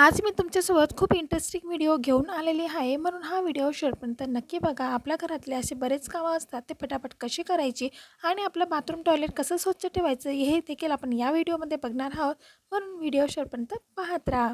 आज मी तुमच्यासोबत खूप इंटरेस्टिंग व्हिडिओ घेऊन आलेली आहे. म्हणून हा व्हिडिओ शेवटपर्यंत नक्की बघा. आपल्या घरातले असे बरेच कामं असतात ते पटापट कशी करायची आणि आपलं बाथरूम टॉयलेट कसं स्वच्छ ठेवायचं हे देखील आपण या व्हिडिओमध्ये बघणार आहोत. म्हणून व्हिडिओ शेवटपर्यंत पाहत राहा.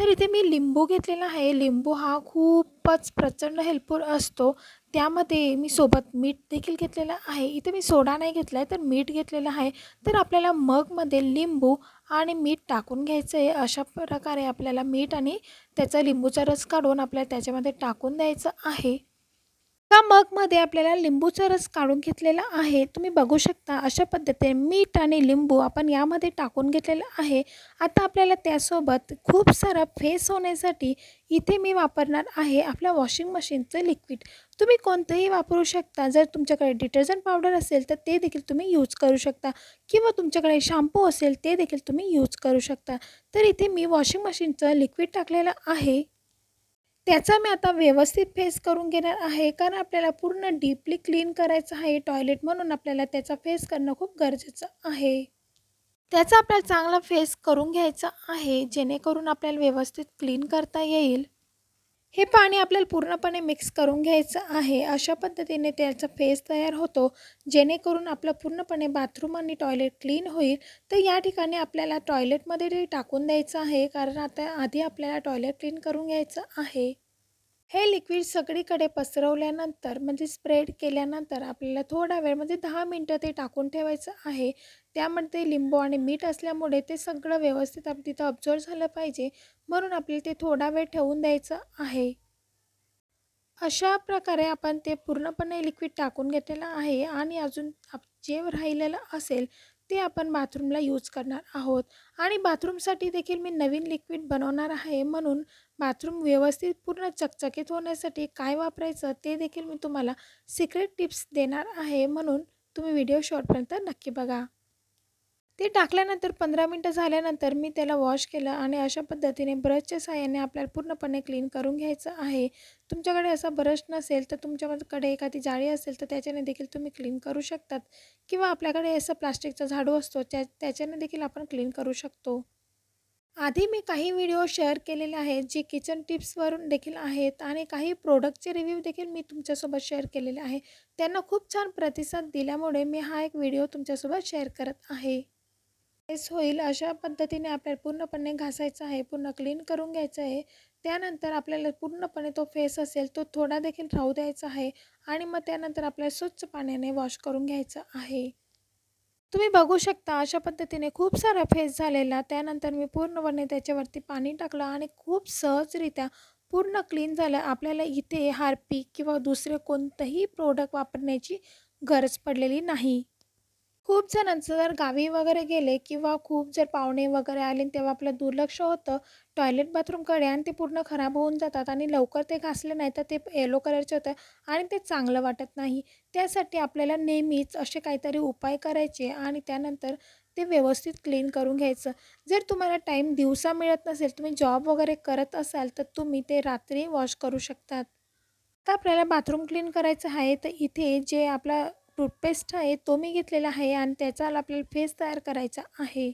तर इथे मी लिंबू घेतलेला आहे. लिंबू हा खूपच प्रचंड हेल्पफुल असतो. त्यामध्ये मी सोबत मीठ देखील घेतलेलं आहे. इथे मी सोडा नाही घेतला आहे तर मीठ घेतलेलं आहे. तर आपल्याला मगमध्ये लिंबू आणि मीठ टाकून घ्यायचं आहे. अशा प्रकारे आपल्याला मीठ आणि त्याचा लिंबूचा रस काढून आपल्याला त्याच्यामध्ये टाकून द्यायचं आहे. एका मगमध्ये आपल्याला लिंबूचा रस काढून घेतलेला आहे? तुम्ही बघू शकता अशा पद्धतीने मीठ आणि लिंबू आपण यामध्ये टाकून घेतलेलं आहे. आता आपल्याला त्यासोबत खूप सारा फेस होण्यासाठी इथे मी वापरणार आहे आपल्या वॉशिंग मशीनचं लिक्विड. तुम्ही कोणतंही वापरू शकता जर तुमच्याकडे डिटर्जंट पावडर असेल तर ते देखील तुम्ही यूज करू शकता. किंवा तुमच्याकडे शॅम्पू असेल ते देखील तुम्ही यूज करू शकता. तर इथे मी वॉशिंग मशीनचं लिक्विड टाकलेलं आहे. त्याचा मी आता व्यवस्थित फेस करून घेणार आहे. कारण आपल्याला पूर्ण डीपली क्लीन करायचं आहे. टॉयलेट म्हणून आपल्याला त्याचा फेस करणं खूप गरजेचं आहे. त्याचा आपल्याला चांगला फेस करून घ्यायचा आहे. जेणेकरून आपल्याला व्यवस्थित क्लीन करता येईल. हे पाणी आपल्याला पूर्णपणे मिक्स करून घ्यायचं आहे. अशा पद्धतीने त्याचा फेस तयार होतो. जेणेकरून आपलं पूर्णपणे बाथरूम आणि टॉयलेट क्लीन होईल. तर या ठिकाणी आपल्याला टॉयलेटमध्ये ते टाकून द्यायचं आहे. कारण आता आधी आपल्याला टॉयलेट क्लीन करून घ्यायचं आहे. हे लिक्विड सगळीकडे पसरवल्यानंतर म्हणजे स्प्रेड केल्यानंतर आपल्याला थोडा वेळ म्हणजे दहा मिनटं ते टाकून ठेवायचं आहे. त्यामध्ये लिंबू आणि मीठ असल्यामुळे ते सगळं व्यवस्थित आप तिथं ऑब्झर्व झालं पाहिजे. म्हणून आपल्याला ते थोडा वेळ ठेवून द्यायचं आहे. अशा प्रकारे आपण ते पूर्णपणे लिक्विड टाकून घेतलेलं आहे आणि अजून आप जे राहिलेलं असेल ते आपण बाथरूमला यूज करणार आहोत. आणि बाथरूमसाठी देखील मी नवीन लिक्विड बनवणार आहे. म्हणून बाथरूम व्यवस्थित पूर्ण चकचकीत होण्यासाठी काय वापरायचं ते देखील मी तुम्हाला सिक्रेट टिप्स देणार आहे. म्हणून तुम्ही व्हिडिओ शॉर्टपर्यंत नक्की बघा. ते टाकल्यानंतर पंधरा मिनटं झाल्यानंतर मी त्याला वॉश केलं आणि अशा पद्धतीने ब्रशच्या साह्याने आपल्याला पूर्णपणे क्लीन करून घ्यायचं आहे. तुमच्याकडे असा ब्रश नसेल तर तुमच्याकडे एखादी जाळी असेल तर त्याच्याने देखील तुम्ही क्लीन करू शकतात. किंवा आपल्याकडे असं प्लास्टिकचा झाडू असतो त्या त्याच्याने देखील आपण क्लीन करू शकतो. आधी मी काही व्हिडिओ शेअर केलेले आहेत जे किचन टिप्सवरून देखील आहेत आणि काही प्रोडक्टचे रिव्ह्यू देखील मी तुमच्यासोबत शेअर केलेले आहे. त्यांना खूप छान प्रतिसाद दिल्यामुळे मी हा एक व्हिडिओ तुमच्यासोबत शेअर करत आहे. फेस होईल अशा पद्धतीने आपल्याला पूर्णपणे घासायचं आहे पूर्ण क्लीन करून घ्यायचं आहे. त्यानंतर आपल्याला पूर्णपणे तो फेस असेल तो थोडा देखील राहू द्यायचा आहे आणि मग त्यानंतर आपल्याला स्वच्छ पाण्याने वॉश करून घ्यायचं आहे. तुम्ही बघू शकता अशा पद्धतीने खूप सारा फेस झालेला. त्यानंतर मी पूर्णपणे त्याच्यावरती पाणी टाकलं आणि खूप सहजरित्या पूर्ण क्लीन झालं. आपल्याला इथे हार्पिक किंवा दुसरे कोणतंही प्रोडक्ट वापरण्याची गरज पडलेली नाही. खूप जणांचं जर गावी वगैरे गेले किंवा खूप जर पाहुणे वगैरे आले तेव्हा आपलं दुर्लक्ष होतं टॉयलेट बाथरूमकडे आणि ते पूर्ण खराब होऊन जातात आणि लवकर ते घासले नाही तर ते येलो कलरचे होतं आणि ते चांगलं वाटत नाही. त्यासाठी आपल्याला नेहमीच असे काहीतरी उपाय करायचे आणि त्यानंतर ते व्यवस्थित क्लीन करून घ्यायचं. जर तुम्हाला टाईम दिवसा मिळत नसेल तुम्ही जॉब वगैरे करत असाल तर तुम्ही ते रात्री वॉश करू शकतात. आता आपल्याला बाथरूम क्लीन करायचं आहे तर इथे जे आपला टूथपेस्ट आहे तो मी घेतलेला आहे आणि त्याचा आपल्याला फेस तयार करायचा आहे.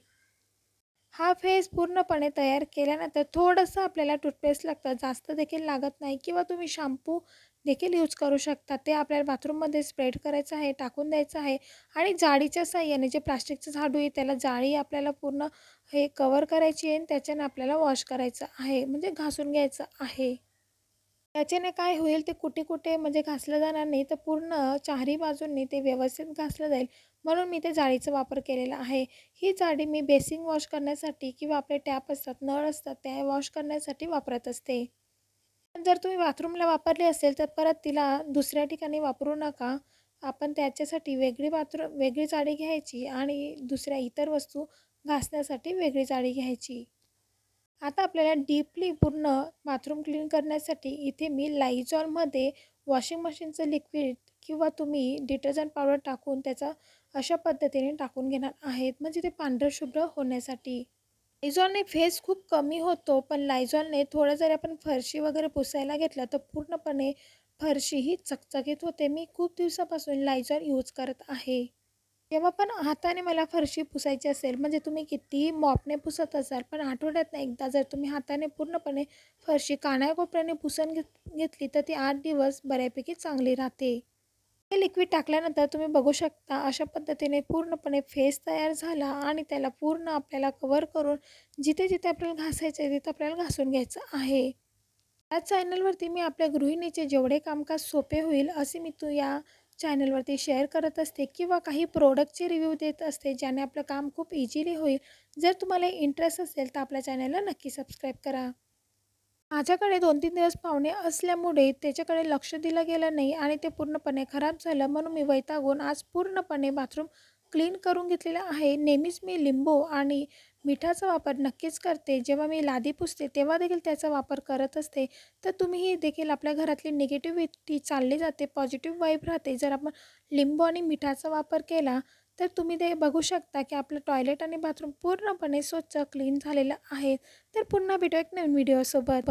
हा फेस पूर्णपणे तयार केल्यानंतर थोडंसं आपल्याला टूथपेस्ट लागतं. जास्त देखील लागत नाही किंवा तुम्ही शॅम्पू देखील यूज करू शकता. ते आपल्याला बाथरूममध्ये स्प्रेड करायचं आहे टाकून द्यायचं आहे आणि जाळीच्या साह्याने जे प्लास्टिकचं झाडू आहे त्याला जाळी आपल्याला पूर्ण हे कवर करायची आहे आणि त्याच्याने आपल्याला वॉश करायचं आहे. म्हणजे घासून घ्यायचं आहे. त्याच्याने काय होईल ते कुठे कुठे म्हणजे घासलं जाणार नाही तर पूर्ण चारही बाजूंनी ते व्यवस्थित घासलं जाईल. म्हणून मी ते जाळीचा वापर केलेला आहे. ही जाळी मी बेसिंग वॉश करण्यासाठी किंवा आपले टॅप असतात नळ असतात त्या वॉश करण्यासाठी वापरत असते. जर तुम्ही बाथरूमला वापरली असेल तर परत तिला दुसऱ्या ठिकाणी वापरू नका. आपण त्याच्यासाठी वेगळी बाथरूम वेगळी जाळी घ्यायची आणि दुसऱ्या इतर वस्तू घासण्यासाठी वेगळी जाळी घ्यायची. आता आपल्याला डीपली पूर्ण बाथरूम क्लीन करण्यासाठी इथे मी लाईजॉलमध्ये वॉशिंग मशीनचं लिक्विड किंवा तुम्ही डिटर्जंट पावडर टाकून त्याचा अशा पद्धतीने टाकून घेणार आहेत. म्हणजे ते पांढरं शुभ्र होण्यासाठी. लायझॉलने फेस खूप कमी होतो पण लायझॉलने थोडं जरी आपण फरशी वगैरे पुसायला घेतलं तर पूर्णपणे फरशी ही चकचकीत होते. मी खूप दिवसापासून लायझॉल यूज करत आहे. जेव्हा पण हाताने मला फरशी पुसायची असेल म्हणजे तुम्ही कितीही मॉपने पुसत असाल पण आठवड्यातनं एकदा जर तुम्ही हाताने पूर्णपणे फरशी कानाकोपऱ्याने पुसून घेत घेतली तर ती आठ दिवस बऱ्यापैकी चांगली राहते. हे लिक्विड टाकल्यानंतर तुम्ही बघू शकता अशा पद्धतीने पूर्णपणे फेस तयार झाला आणि त्याला पूर्ण आपल्याला कवर करून जिथे जिथे आपल्याला घासायचं आहे तिथं आपल्याला घासून घ्यायचं आहे. या चॅनलवरती मी आपल्या गृहिणीचे जेवढे कामकाज सोपे होईल असे मी तू या चॅनलवरती शेअर करत असते किंवा काही प्रोडक्टचे रिव्ह्यू देत असते ज्याने आपलं काम खूप इझिली होईल. जर तुम्हाला इंटरेस्ट असेल तर आपल्या चॅनलला नक्की सबस्क्राईब करा. माझ्याकडे दोन तीन दिवस पाहुणे असल्यामुळे त्याच्याकडे लक्ष दिलं गेलं नाही आणि ते पूर्णपणे खराब झालं. म्हणून मी वैतागून आज पूर्णपणे बाथरूम क्लीन करून घेतलेलं आहे. नेहमीच मी लिंबू आणि मिठाचा वापर नक्कीच करते. जेव्हा मी लादी पुसते तेव्हा देखील त्याचा वापर करत असते. तर तुम्हीही देखील आपल्या घरातली निगेटिव्हिटी चालली जाते पॉझिटिव्ह वाईब राहते. जर आपण लिंबू आणि मिठाचा वापर केला तर तुम्ही ते बघू शकता की आपलं टॉयलेट आणि बाथरूम पूर्णपणे स्वच्छ क्लीन झालेलं आहे. तर पुन्हा भेटू एक नवीन व्हिडिओसोबत